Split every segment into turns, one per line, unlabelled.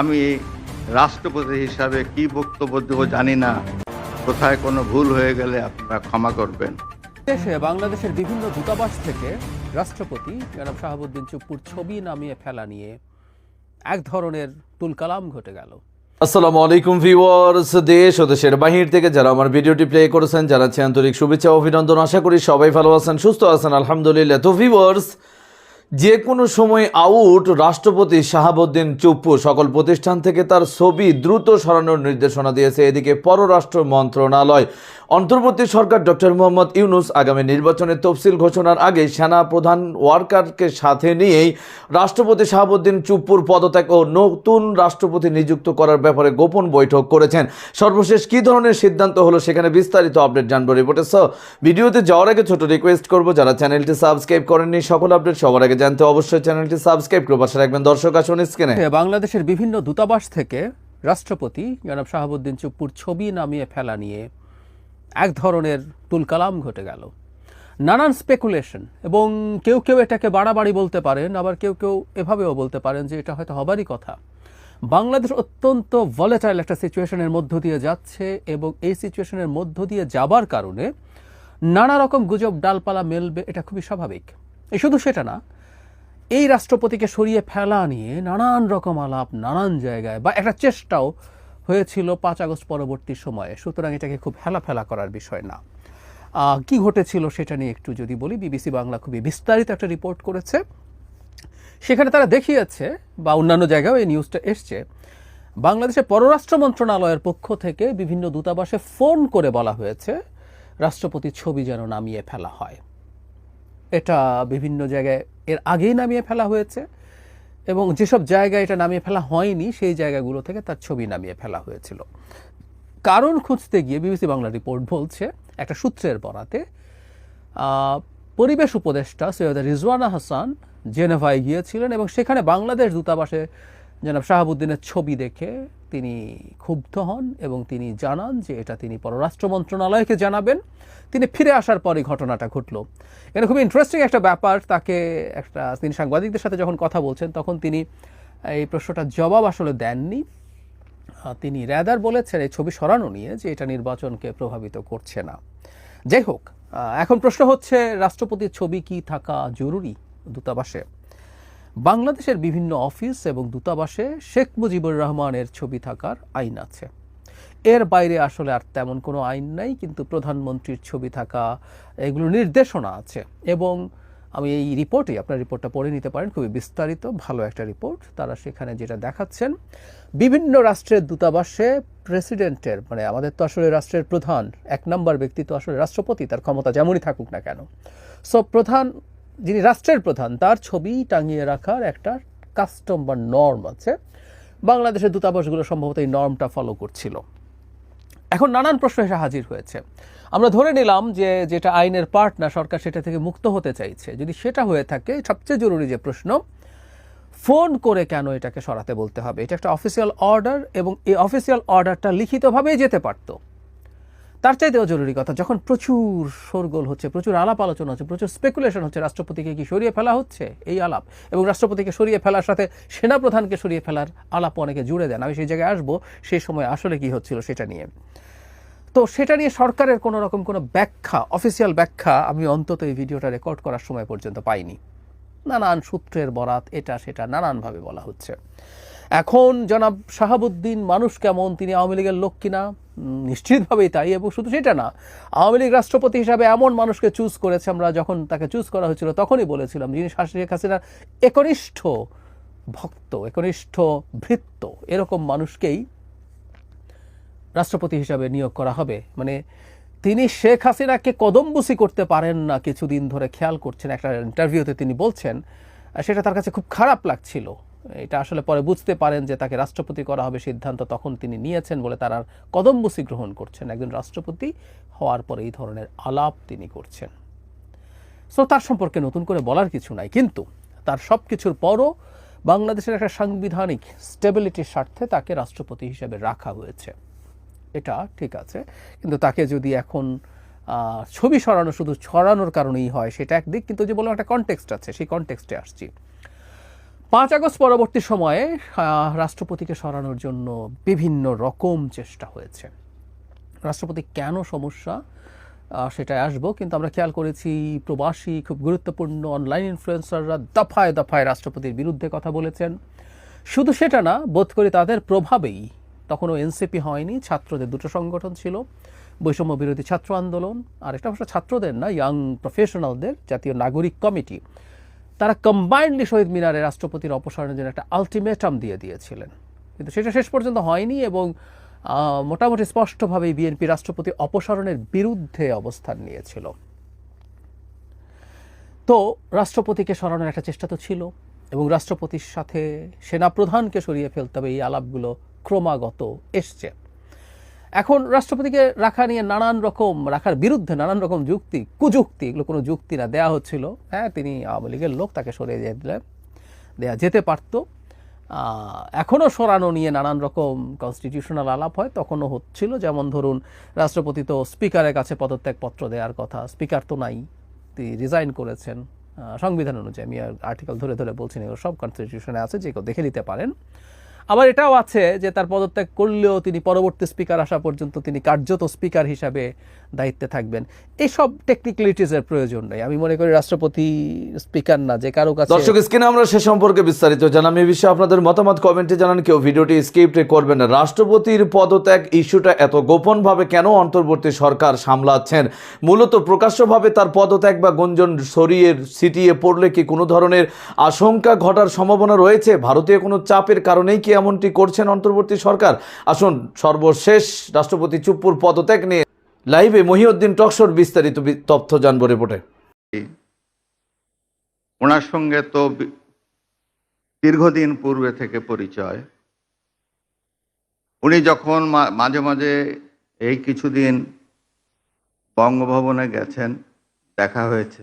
আমি রাষ্ট্রপতি হিসাবে কি বক্তব্য দেবো জানি না। কোথায় কোনো ভুল হয়ে গেলে আপনারা ক্ষমা করবেন।
দেশে বাংলাদেশের বিভিন্ন দূতাবাস থেকে রাষ্ট্রপতি জনাব শাহাবুদ্দিন চুপ্পুর ছবি নামিয়ে ফেলা নিয়ে এক ধরনের তুলকালাম ঘটে গেল।
আসসালামু আলাইকুম ভিউয়ার্স দেশ ও দেশের বাহির থেকে যারা আমার ভিডিওটি প্লে করেছেন জানাচ্ছি আন্তরিক শুভেচ্ছা ও অভিনন্দন। আশা করি সবাই ভালো আছেন সুস্থ আছেন আলহামদুলিল্লাহ। তো ভিউয়ার্স যে কোনো সময় আউট রাষ্ট্রপতি শাহাবুদ্দিন চুপ্পু সকল প্রতিষ্ঠান থেকে তার ছবি দ্রুত সরানোর নির্দেশনা দিয়েছে। এদিকে পররাষ্ট্র মন্ত্রণালয় অন্তর্বর্তী সরকার ডক্টর মোহাম্মদ ইউনুস আগামী নির্বাচনের তফসিল ঘোষণার আগে সেনা প্রধান ওয়ার্কারকে সাথে নিয়েই রাষ্ট্রপতি শাহাবুদ্দিন চুপ্পুর পদত্যাগ ও নতুন রাষ্ট্রপতি নিযুক্ত করার ব্যাপারে গোপন বৈঠক করেছেন। সর্বশেষ কী ধরনের সিদ্ধান্ত হলো সেখানে বিস্তারিত আপডেট জানব রিপোর্টে। সো, ভিডিওতে যাওয়ার আগে ছোট রিকোয়েস্ট করব, যারা চ্যানেলটি সাবস্ক্রাইব করেননি, সকল আপডেট সবার আগে জানতে অবশ্যই চ্যানেলটি সাবস্ক্রাইব করে পাশে রাখবেন। দর্শক, আসুন স্ক্রিনে।
বাংলাদেশের বিভিন্ন দূতাবাস থেকে রাষ্ট্রপতি জনাব শাহাবুদ্দিন চুপ্পুর ছবি নামিয়ে ফেলা নিয়ে এক ধরনের তুলকালাম ঘটে গেল। নানান স্পেকুলেশন এবং কেউ কেউ এটাকে বাড়াবাড়ি বলতে পারেন, আবার কেউ কেউ এভাবেও বলতে পারেন যে এটা হয়তো হবারই কথা। বাংলাদেশ অত্যন্ত ভলেটাইল একটা সিচুয়েশনের মধ্য দিয়ে যাচ্ছে এবং এই সিচুয়েশনের মধ্য দিয়ে যাবার কারণে নানা রকম গুজব ডালপালা মেলবে, এটা খুবই স্বাভাবিক। এই শুধু সেটা না, এই রাষ্ট্রপতিকে সরিয়ে ফেলা নিয়ে নানান রকম আলাপ, নানান জায়গায় বা একটা চেষ্টাও হয়েছিল পাঁচ আগস্ট পরবর্তী সময়ে। সুতরাং এটাকে খুব হেলাফেলা করার বিষয় না। কি ঘটেছিল সেটা নিয়ে একটু যদি বলি, বিবিসি বাংলা খুবই বিস্তারিত একটা রিপোর্ট করেছে। সেখানে তারা দেখিয়েছে বা অন্যান্য জায়গায় এই নিউজটা এসছে, বাংলাদেশের পররাষ্ট্র মন্ত্রণালয়ের পক্ষ থেকে বিভিন্ন দূতাবাসে ফোন করে বলা হয়েছে, রাষ্ট্রপতির ছবি যেন নামিয়ে ফেলা হয়। এটা বিভিন্ন জায়গায় এর আগেই নামিয়ে ফেলা হয়েছে। এবং যেসব জায়গায় এটা নামিয়ে ফেলা হয়নি, সেই জায়গাগুলো থেকে তার ছবি নামিয়ে ফেলা হয়েছিল। কারণ খুঁজতে গিয়ে বিবিসি বাংলা রিপোর্ট বলছে, একটা সূত্রের বরাতে পরিবেশ উপদেষ্টা সৈয়দ রিজওয়ানা হাসান জেনেভায় গিয়েছিলেন এবং সেখানে বাংলাদেশ দূতাবাসে জনাব শাহাবুদ্দিনের ছবি দেখে তিনি ক্ষুব্ধ হন এবং তিনি জানান যে এটা তিনি পররাষ্ট্র মন্ত্রণালয়কে জানাবেন। তিনি ফিরে আসার পরই ঘটনাটা ঘটলো। এখানে খুবই ইন্টারেস্টিং একটা ব্যাপার। তাকে একটা তিনি সাংবাদিকদের সাথে যখন কথা বলছেন, তখন তিনি এই প্রশ্নটার জবাব আসলে দেননি। তিনি র্যাদার বলেছেন, এই ছবি সরানো নিয়ে যে এটা নির্বাচনকে প্রভাবিত করছে না। যাই হোক এখন প্রশ্ন হচ্ছে, রাষ্ট্রপতির ছবি কি থাকা জরুরি? দূতাবাসে। বাংলাদেশের বিভিন্ন অফিস এবং দূতাবাসে শেখ মুজিবুর রহমানের ছবি থাকার আইন আছে। এর বাইরে আসলে আর তেমন কোনো আইন নাই, কিন্তু প্রধানমন্ত্রীর ছবি থাকা এগুলো নির্দেশনা আছে। এবং আমি এই রিপোর্টে, আপনার রিপোর্টটা পড়ে নিতে পারেন, খুবই বিস্তারিত, ভালো একটা রিপোর্ট। তারা সেখানে যেটা দেখাচ্ছেন, বিভিন্ন রাষ্ট্রের দূতাবাসে প্রেসিডেন্টের মানে আমাদের তো আসলে রাষ্ট্রের প্রধান, এক নম্বর ব্যক্তি তো আসলে রাষ্ট্রপতি, তার ক্ষমতা যেমনই থাকুক না কেন। সো প্রধান যিনি রাষ্ট্রের প্রধান, তার ছবি টাঙিয়ে রাখার একটা কাস্টম বা নর্ম আছে। বাংলাদেশের দূতাবাসগুলো সম্ভবত এই নর্মটা ফলো করছিল। এখন নানান প্রশ্ন এসে হাজির হয়েছে। আমরা ধরে নিলাম যে, যেটা আইনের পার্ট না সরকার সেটা থেকে মুক্ত হতে চাইছে। যদি সেটা হয়ে থাকে, সবচেয়ে জরুরি যে প্রশ্ন, ফোন করে কেন এটাকে সরাতে বলতে হবে? এটা একটা অফিসিয়াল অর্ডার এবং এই অফিসিয়াল অর্ডারটা লিখিতভাবেই যেতে পারতো। তার চাইতেও জরুরি কথা, যখন প্রচুর শোরগোল হচ্ছে, প্রচুর আলাপ আলোচনা হচ্ছে, প্রচুর স্পেকুলেশন হচ্ছে, রাষ্ট্রপতিকে কি সরিয়ে ফেলা হচ্ছে এই আলাপ? এবং রাষ্ট্রপতিকে সরিয়ে ফেলার সাথে সেনাপ্রধানকে সরিয়ে ফেলার আলাপ অনেকে জুড়ে দেন। আমি সেই জায়গায় আসব, সেই সময় আসলে কি হচ্ছিল সেটা নিয়ে। তো সেটা নিয়ে সরকারের কোনো রকম কোনো ব্যাখ্যা অফিসিয়াল ব্যাখ্যা আমি অন্তত এই ভিডিওটা রেকর্ড করার সময় পর্যন্ত পাইনি। নানান সূত্রের বরাত এটা সেটা নানানভাবে বলা হচ্ছে। এখন জনাব শাহাবুদ্দিন মানুষ কেমন? তিনি আওয়ামী লীগের লোক কিনা? নিশ্চিতভাবেই তাই, এবং শুধু সেটা না, আওয়ামী লীগ রাষ্ট্রপতি হিসাবে এমন মানুষকে চুজ করেছে, আমরা যখন তাকে চুজ করা হয়েছিল তখনই বলেছিলাম যিনি শেখ হাসিনার একনিষ্ঠ ভক্ত, একনিষ্ঠ ভৃত্য, এরকম মানুষকেই রাষ্ট্রপতি হিসাবে নিয়োগ করা হবে। মানে তিনি শেখ হাসিনাকে কদমবুসি করতে পারেন না কিছুদিন ধরে, খেয়াল করছেন, একটা ইন্টারভিউতে তিনি বলছেন, সেটা তার কাছে খুব খারাপ লাগছিল। এটা আসলে পরে বুঝতে পারেন যে তাকে রাষ্ট্রপতি করা হবে সিদ্ধান্ত তখন তিনি নিয়েছেন বলে তার আর কদমবুসি গ্রহণ করছেন। একজন রাষ্ট্রপতি হওয়ার পরে এই ধরনের আলাপ তিনি করছেন। সো তার সম্পর্কে নতুন করে বলার কিছু নাই, কিন্তু তার সব কিছুর পরও বাংলাদেশের একটা সাংবিধানিক স্টেবিলিটির স্বার্থে তাকে রাষ্ট্রপতি হিসেবে রাখা হয়েছে। এটা ঠিক আছে, কিন্তু তাকে যদি এখন ছবি সরানো, শুধু ছড়ানোর কারণেই হয়, সেটা একদিক, কিন্তু যে বললাম একটা কনটেক্সট আছে, সেই কনটেক্সটে আসছি। পাঁচ আগস্ট পরবর্তী সময়ে রাষ্ট্রপতিকে সরানোর জন্য বিভিন্ন রকম চেষ্টা হয়েছে। রাষ্ট্রপতি কেন সমস্যা? সেটায় আসব, কিন্তু আমরা খেয়াল করেছি প্রবাসী, খুব গুরুত্বপূর্ণ অনলাইন ইনফ্লুয়েন্সাররা দফায় দফায় রাষ্ট্রপতির বিরুদ্ধে কথা বলেছেন। শুধু সেটা না, বোধ করি তাদের প্রভাবেই তখনও এনসিপি হয়নি, ছাত্রদের দুটো সংগঠন ছিল, বৈষম্য বিরোধী ছাত্র আন্দোলন, আর এটা অবশ্য ছাত্রদের না ইয়াং প্রফেশনালদের জাতীয় নাগরিক কমিটি। তারা কম্বাইন্ডলি শহীদ মিনারে রাষ্ট্রপতির অপসারণের জন্য একটা আলটিমেটাম দিয়ে দিয়েছিলেন। কিন্তু সেটা শেষ পর্যন্ত হয়নি এবং মোটামুটি স্পষ্টভাবেই বিএনপি রাষ্ট্রপতি অপসারণের বিরুদ্ধে অবস্থান নিয়েছিল। তো রাষ্ট্রপতিকে সরানোর একটা চেষ্টা তো ছিল এবং রাষ্ট্রপতির সাথে সেনাপ্রধানকে সরিয়ে ফেলতে হবে এই আলাপগুলো ক্রমাগত এসছে। এখন রাষ্ট্রপতিকে রাখা নিয়ে নানান রকম, রাখার বিরুদ্ধে নানান রকম যুক্তি, কুযুক্তি, এগুলো কোনো যুক্তি না দেয়া হচ্ছিল। হ্যাঁ তিনি আওয়ামী লীগের লোক, তাকে সরিয়ে দিয়ে দিলেন, দেয়া যেতে পারতো। এখনও সরানো নিয়ে নানান রকম কনস্টিটিউশনাল আলাপ হয়, তখনও হচ্ছিল। যেমন ধরুন, রাষ্ট্রপতি তো স্পিকারের কাছে পদত্যাগপত্র দেওয়ার কথা, স্পিকার তো নাই, তিনি রিজাইন করেছেন। সংবিধান অনুযায়ী, আমি আর্টিকেল ধরে ধরে বলছি এগুলো সব কনস্টিটিউশনে আছে, যে কেউ দেখে নিতে পারেন। আবার এটাও আছে যে তার পদত্যাগ করলেও তিনি পরবর্তী স্পিকার আসা পর্যন্ত তিনি কার্যত স্পিকার হিসাবে দায়িত্বে থাকবেন। এইসব টেকনিক্যালিটিসের প্রয়োজন নেই। আমি মনে করি রাষ্ট্রপতি স্পিকার না, যে কারও কাছে
দর্শক, স্ক্রিনে আমরা সে সম্পর্কে বিস্তারিত জানাম এই বিষয়ে আপনাদের মতামত কমেন্টে জানান কেউ। ভিডিওটি স্কিপ করবেন না। রাষ্ট্রপতির পদত্যাগ ইস্যুটা এত গোপনভাবে কেন অন্তর্বর্তী সরকার সামলাচ্ছেন? মূলত প্রকাশ্যভাবে তার পদত্যাগ বা গুঞ্জন সরিয়ে ছিটিয়ে পড়লে কি কোনো ধরনের আশঙ্কা ঘটার সম্ভাবনা রয়েছে? ভারতীয় কোনো চাপের কারণেই কি এমনটি করছেন অন্তর্বর্তী সরকার? আসুন, সর্বশেষ রাষ্ট্রপতি চুপ্পুর পদত্যাগ নিয়ে লাইভে মহিউদ্দিন টকশোর বিস্তারিত তথ্য জানব রিপোর্টে।
ওনার সঙ্গে তো দীর্ঘদিন পূর্বে থেকে পরিচয়। উনি যখন মাঝে মাঝে এই কিছুদিন বঙ্গভবনে গেছেন, দেখা হয়েছে।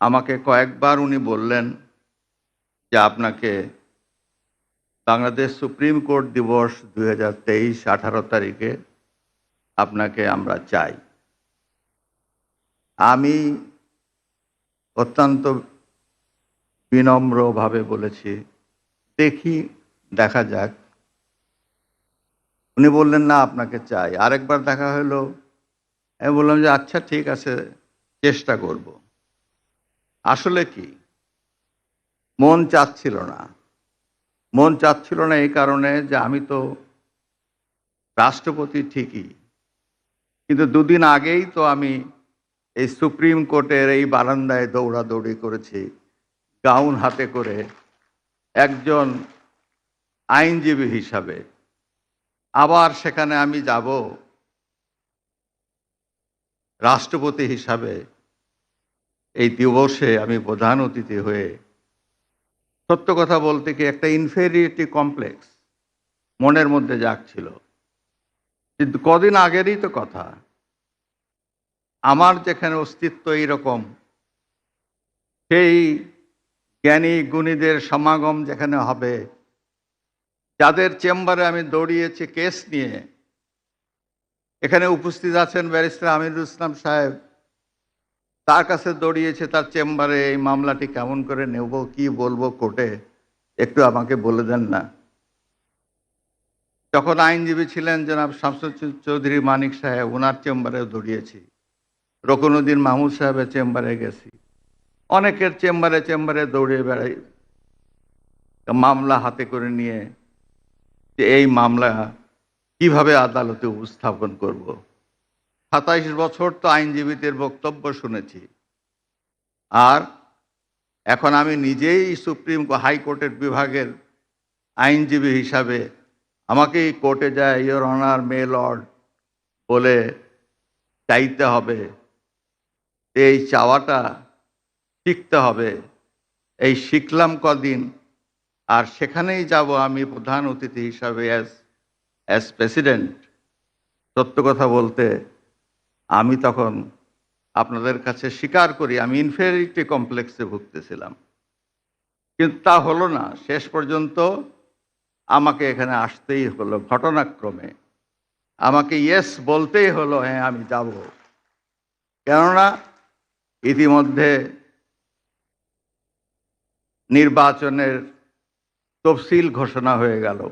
আমাকে কয়েকবার উনি বললেন যে আপনাকে বাংলাদেশ সুপ্রিম কোর্ট দিবস দুই হাজার তেইশ আঠারো তারিখে আপনাকে আমরা চাই। আমি অত্যন্ত বিনম্রভাবে বলেছি, দেখি, দেখা যাক। উনি বললেন, না, আপনাকে চাই। আরেকবার দেখা হলো, আমি বললাম যে আচ্ছা ঠিক আছে, চেষ্টা করব। আসলে কি? মন চাচ্ছিল না। মন চাচ্ছিল না এই কারণে যে আমি তো রাষ্ট্রপতি ঠিকই। কিন্তু দুদিন আগেই তো আমি এই সুপ্রিম কোর্টের এই বারান্দায় দৌড়াদৌড়ি করেছি, গাউন হাতে করে একজন আইনজীবী হিসাবে। আবার সেখানে আমি যাব রাষ্ট্রপতি হিসাবে। এই দিবসে আমি প্রধান অতিথি হয়ে সত্য কথা বলতে কি একটা ইনফেরিয়রিটি কমপ্লেক্স মনের মধ্যে জাগছিল। কিন্তু কদিন আগেরই তো কথা। আমার যেখানে অস্তিত্ব এইরকম, সেই জ্ঞানী গুণীদের সমাগম যেখানে হবে, যাদের চেম্বারে আমি দৌড়িয়েছি কেস নিয়ে, এখানে উপস্থিত আছেন ব্যারিস্টার আমিরুল ইসলাম সাহেব। তার কাছে দৌড়িয়েছে, তার চেম্বারে এই মামলাটি কেমন করে নেব, কি বলব কোর্টে, একটু আমাকে বলে দেন না। যখন আইনজীবী ছিলেন জনাব শামসুল চৌধুরী মানিক সাহেব ওনার চেম্বারে দৌড়িয়েছি। রকনুদ্দিন মাহমুদ সাহেবের চেম্বারে গেছি। অনেকের চেম্বারে চেম্বারে দৌড়ে বেড়াই। মামলা হাতে করে নিয়ে যে এই মামলা কীভাবে আদালতে উপস্থাপন করব। সাতাইশ বছর তো আইনজীবীদের বক্তব্য শুনেছি। আর এখন আমি নিজেই সুপ্রিম হাইকোর্টের বিভাগের আইনজীবী হিসাবে আমাকেই কোর্টে যায় ইয়োর অনার মে লর্ড বলে চাইতে হবে। এই চাওয়াটা শিখতে হবে। এই শিখলাম কদিন, আর সেখানেই যাব আমি প্রধান অতিথি হিসাবে অ্যাজ অ্যাজ প্রেসিডেন্ট সত্য কথা বলতে আমি তখন আপনাদের কাছে স্বীকার করি, আমি ইনফেরিটি কমপ্লেক্সে ভুগতেছিলাম। কিন্তু তা হলো না, শেষ পর্যন্ত আমাকে এখানে আসতেই হলো ঘটনাক্রমে। আমাকে ইয়েস বলতেই হলো হ্যাঁ আমি যাব। কেননা ইতিমধ্যে নির্বাচনের তফসিল ঘোষণা হয়ে গেল।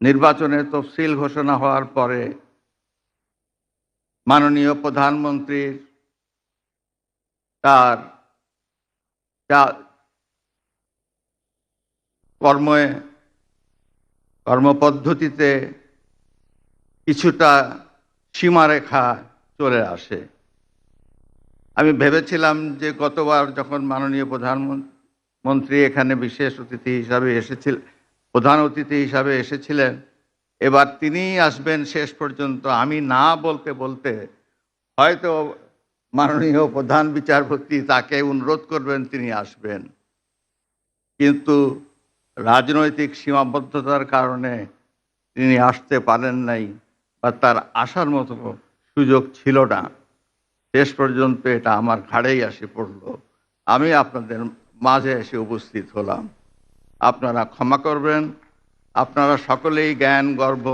নির্বাচনের তফসিল ঘোষণা হওয়ার পরে মাননীয় প্রধানমন্ত্রীর তার কর্মে, কর্মপদ্ধতিতে কিছুটা সীমারেখা চলে আসে। আমি ভেবেছিলাম যে গতবার যখন মাননীয় প্রধানমন্ত্রী এখানে বিশেষ অতিথি হিসাবে এসেছিল, প্রধান অতিথি হিসাবে এসেছিলেন এবার তিনিই আসবেন শেষ পর্যন্ত। আমি না বলতে বলতে হয়তো মাননীয় প্রধান বিচারপতি তাকে অনুরোধ করবেন তিনি আসবেন। কিন্তু রাজনৈতিক সীমাবদ্ধতার কারণে তিনি আসতে পারেন নাই বা তার আসার মতো সুযোগ ছিল না। শেষ পর্যন্ত এটা আমার ঘাড়েই আসে পড়ল। আমি আপনাদের মাঝে এসে উপস্থিত হলাম। আপনারা ক্ষমা করবেন। আপনারা সকলেই জ্ঞান গর্ব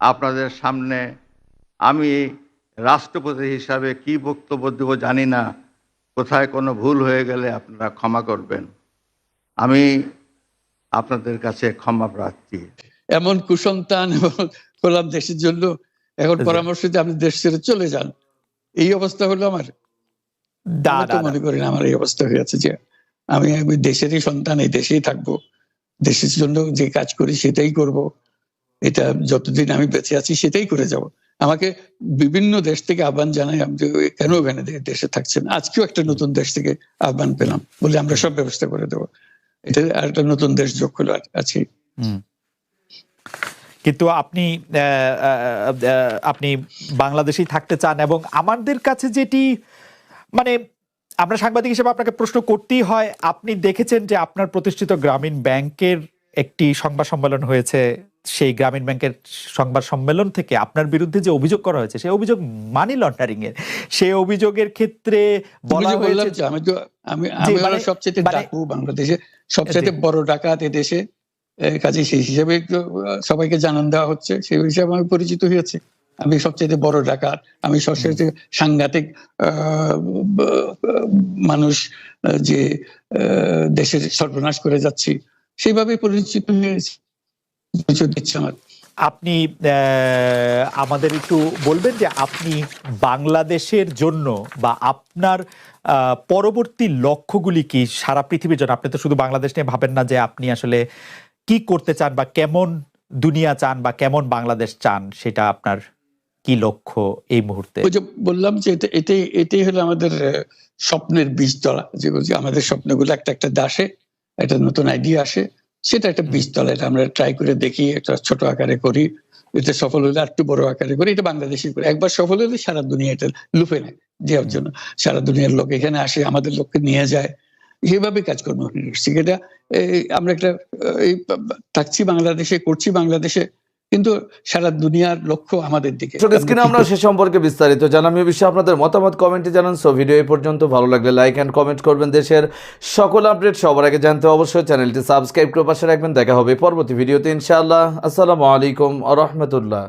আপনাদের সামনে আমি রাষ্ট্রপতি হিসাবে কি বক্তব্য দেব জানি না। কোথায় কোনো ভুল হয়ে গেলে আপনারা ক্ষমা করবেন। আমি আপনাদের কাছে ক্ষমা প্রার্থী।
এমন কুসন্তান এবং দেশের জন্য এখন পরামর্শ দিয়ে আপনি দেশ ছেড়ে চলে যান। এই অবস্থা হলো আমার। মনে করি আমার এই অবস্থা হয়ে হয়েছে যে আমি আমি দেশেরই সন্তান এই দেশেই থাকব। দেশের জন্য যে কাজ করি সেটাই করব। এটা যতদিন আমি বেঁচে আছি সেটাই করে যাব। আমাকে বিভিন্ন দেশ থেকে আহ্বান জানাই, আমি কেন ওখানে দেশে থাকছেন? আজকেও একটা নতুন দেশ থেকে আহ্বান পেলাম বলে আমরা সব ব্যবস্থা করে দেবো। এটা আর একটা নতুন দেশ যোগ হলো আছি।
কিন্তু আপনি আপনি বাংলাদেশেই থাকতে চান এবং আমাদের কাছে যেটি মানে আমরা সাংবাদিক হিসেবে আপনাকে প্রশ্ন করতেই হয় আপনি দেখেছেন যে আপনার প্রতিষ্ঠিত গ্রামীণ ব্যাংকের একটি সংবাদ সম্মেলন হয়েছে সেই গ্রামীণ ব্যাংকের সংবাদ সম্মেলন থেকে আপনার বিরুদ্ধে যে অভিযোগ করা হয়েছে সেই অভিযোগ মানি লন্ডারিং এর সেই অভিযোগের ক্ষেত্রে বলা হয়েছে
আমি তো আমি আমি
মানে-
সবচেয়ে
মানে-
ডাকু বাংলাদেশে সবচেয়ে বড় ডাকাত দেশে কাজে সেই হিসাবে সবাইকে জানান দেওয়া হচ্ছে সেই হিসাবে আমি পরিচিত হয়েছি। আমি সবচেয়ে বড় ডাকাত, আমি সবচেয়ে সাংঘাতিক মানুষ যে দেশের সর্বনাশ করে যাচ্ছি। সেইভাবে পরিচিত হয়েছি। আমার।
আপনি আমাদের একটু বলবেন যে আপনি বাংলাদেশের জন্য বা আপনার পরবর্তী লক্ষ্যগুলি কি সারা পৃথিবীর জন্য? আপনি তো শুধু বাংলাদেশ নিয়ে ভাবেন না যে আপনি আসলে কি করতে চান বা কেমন দুনিয়া চান বা কেমন বাংলাদেশ চান, সেটা আপনার কি লক্ষ্য এই মুহূর্তে?
ওই যে বললাম যে এটা এটাই এটাই হলো আমাদের স্বপ্নের বীজতলা যেগুলো যে আমাদের স্বপ্নগুলো একটা একটা দাসে একটা নতুন আইডিয়া আসে সেটা একটা বীজতলা এটা আমরা ট্রাই করে দেখি একটা ছোট আকারে করি এটা সফল হলে একটু বড় আকারে করি। এটা বাংলাদেশি করি। একবার সফল হলে সারা দুনিয়া এটা লুফে নেয় দেওয়ার জন্য। সারা দুনিয়ার লোক এখানে আসে আমাদের লোককে নিয়ে যায়। সেভাবে কাজকর্ম করছি এটা এই, আমরা একটা এই থাকছি বাংলাদেশে করছি বাংলাদেশে। কিন্তু সারা দুনিয়ার লক্ষ্য আমাদের দিকে।
স্ক্রিনে আমরা সে সম্পর্কে বিস্তারিত জানাম। এ বিষয়ে আপনাদের মতামত কমেন্টে জানান। সো ভিডিও এই পর্যন্ত। ভালো লাগলে লাইক অ্যান্ড কমেন্ট করবেন দেশের সকল আপডেট সবার আগে জানতে অবশ্যই চ্যানেলটি সাবস্ক্রাইব করে পাশে রাখবেন। দেখা হবে পরবর্তী ভিডিওতে ইনশাআল্লাহ। আসসালামু আলাইকুম আ রহমতুল্লাহ।